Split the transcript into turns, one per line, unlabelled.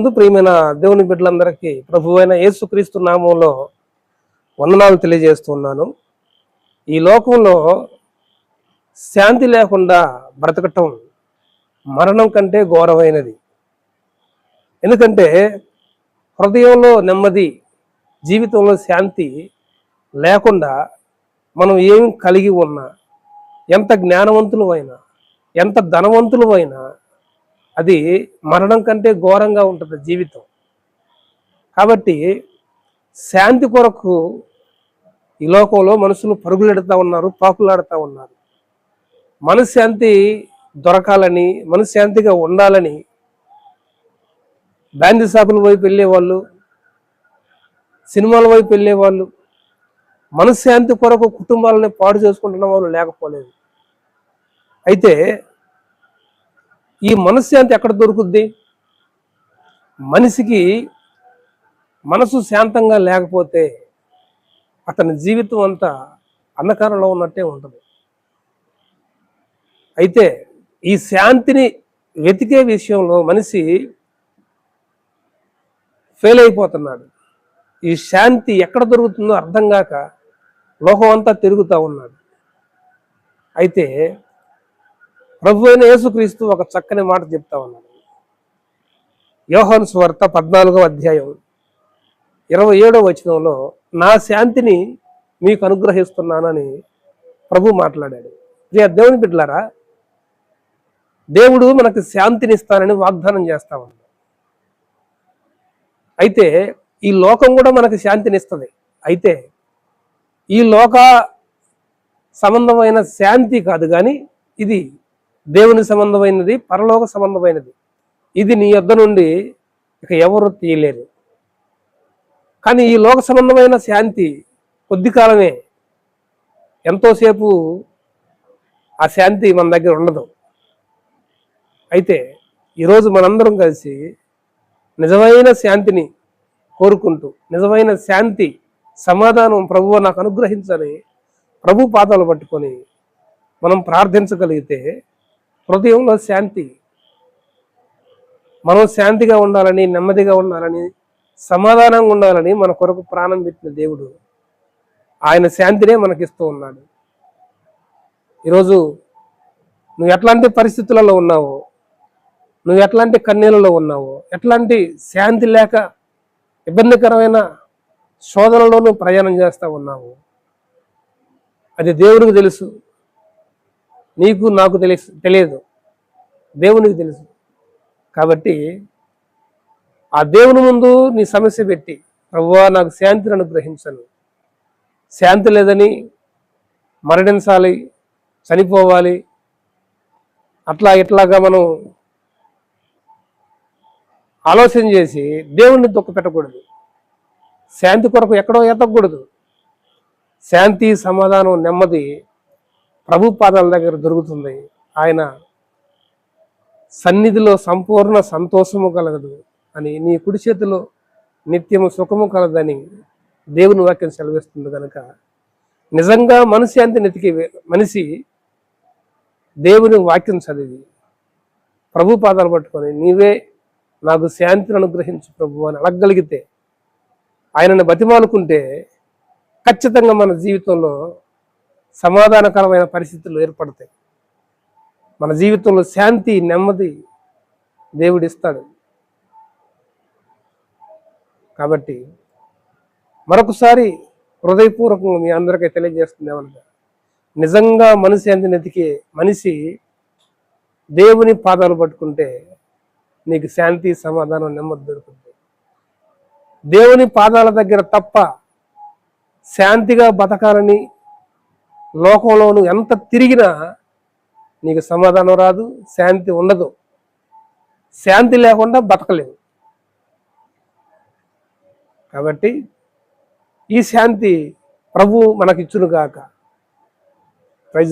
నందు ప్రియమైన దేవుని బిడ్డలందరికీ ప్రభు అయిన యేసుక్రీస్తు నామంలో వందనాలు తెలియజేస్తున్నాను. ఈ లోకంలో శాంతి లేకుండా బ్రతకటం మరణం కంటే ఘోరమైనది. ఎందుకంటే హృదయంలో నెమ్మది జీవితంలో శాంతి లేకుండా మనం ఏం కలిగి ఉన్నా ఎంత జ్ఞానవంతులు అయినా ఎంత ధనవంతులు అయినా అది మరణం కంటే ఘోరంగా ఉంటుంది జీవితం. కాబట్టి శాంతి కొరకు ఈ లోకంలో మనుషులు పరుగులెడుతూ ఉన్నారు పాకులాడుతూ ఉన్నారు. మనశ్శాంతి దొరకాలని మనశ్శాంతిగా ఉండాలని బ్యాంది షాపుల వైపు వెళ్ళేవాళ్ళు సినిమాల వైపు వెళ్ళేవాళ్ళు మనశ్శాంతి కొరకు కుటుంబాలని పాడు చేసుకుంటున్న వాళ్ళు లేకపోలేదు. అయితే ఈ మనశ్శాంతి ఎక్కడ దొరుకుద్ది? మనిషికి మనసు శాంతంగా లేకపోతే అతని జీవితం అంతా అంధకారంలో ఉన్నట్టే ఉంటుంది. అయితే ఈ శాంతిని వెతికే విషయంలో మనిషి ఫెయిల్ అయిపోతున్నాడు. ఈ శాంతి ఎక్కడ దొరుకుతుందో అర్థం కాక లోకం అంతా తిరుగుతూ ఉన్నాడు. అయితే ప్రభు అయిన యేసుక్రీస్తు ఒక చక్కని మాట చెప్తా ఉన్నాడు. యోహన్ స్వార్త పద్నాలుగో అధ్యాయం ఇరవై ఏడో వచనంలో నా శాంతిని మీకు అనుగ్రహిస్తున్నానని ప్రభు మాట్లాడాడు. ప్రియ దేవుని బిడ్డలారా దేవుడు మనకు శాంతిని ఇస్తానని వాగ్దానం చేస్తా ఉన్నాడు. అయితే ఈ లోకం కూడా మనకు శాంతిని ఇస్తుంది. అయితే ఈ లోక సంబంధమైన శాంతి కాదు కానీ ఇది దేవుని సంబంధమైనది పరలోక సంబంధమైనది. ఇది నీ యొద్ద నుండి ఇక ఎవరు తీయలేరు. కానీ ఈ లోక సంబంధమైన శాంతి కొద్ది కాలమే ఎంతోసేపు ఆ శాంతి మన దగ్గర ఉండదు. అయితే ఈరోజు మనందరం కలిసి నిజమైన శాంతిని కోరుకుంటూ నిజమైన శాంతి సమాధానం ప్రభువు నాకు అనుగ్రహించని ప్రభు పాదాలు పట్టుకొని మనం ప్రార్థించగలిగితే హృదయంలో శాంతి. మనం శాంతిగా ఉండాలని నెమ్మదిగా ఉండాలని సమాధానంగా ఉండాలని మన కొరకు ప్రాణం పెట్టిన దేవుడు ఆయన శాంతినే మనకిస్తూ ఉన్నాడు. ఈరోజు నువ్వు ఎట్లాంటి పరిస్థితులలో ఉన్నావో నువ్వు ఎట్లాంటి కన్నీళ్ళలో ఉన్నావో ఎట్లాంటి శాంతి లేక ఇబ్బందికరమైన శోధనలో నువ్వు ప్రయాణం చేస్తూ ఉన్నావు అది దేవుడికి తెలుసు. నీకు నాకు తెలుసు తెలియదు. దేవునికి తెలుసు. కాబట్టి ఆ దేవుని ముందు నీ సమస్య పెట్టి ప్రభువా నాకు శాంతిని అనుగ్రహించను. శాంతి లేదని మరణించాలి చనిపోవాలి. అట్లా ఇట్లాగా మనం ఆలోచన చేసి దేవుణ్ణి దుఃఖ పెట్టకూడదు. శాంతి కొరకు ఎక్కడో ఎతకూడదు శాంతి సమాధానం నెమ్మది ప్రభు పాదాల దగ్గర దొరుకుతుంది. ఆయన సన్నిధిలో సంపూర్ణ సంతోషము కలగదు అని నీ కుడి చేతిలో నిత్యము సుఖము కలదని దేవుని వాక్యం సెలవిస్తుంది కనుక నిజంగా మనశ్శాంతి నెతికి మనిషి దేవుని వాక్యం చదివి ప్రభు పాదాలు పట్టుకొని నీవే నాకు శాంతిని అనుగ్రహించు ప్రభు అని అడగగలిగితే ఆయనను బతిమాలుకుంటే ఖచ్చితంగా మన జీవితంలో సమాధానకరమైన పరిస్థితులు ఏర్పడతాయి. మన జీవితంలో శాంతి నెమ్మది దేవుడిస్తాడు. కాబట్టి మరొకసారి హృదయపూర్వకంగా మీ అందరికీ తెలియజేస్తుంది ఏమనగా నిజంగా మనిషి శాంతిని ఎతికే మనిషి దేవుని పాదాలు పట్టుకుంటే నీకు శాంతి సమాధానం నెమ్మది దొరుకుతుంది. దేవుని పాదాల దగ్గర తప్ప శాంతిగా బతకాలని లోకంలో నువ్వు ఎంత తిరిగినా నీకు సమాధానం రాదు శాంతి ఉండదు. శాంతి లేకుండా బతకలేవు. కాబట్టి ఈ శాంతి ప్రభు మనకిచ్చును గాక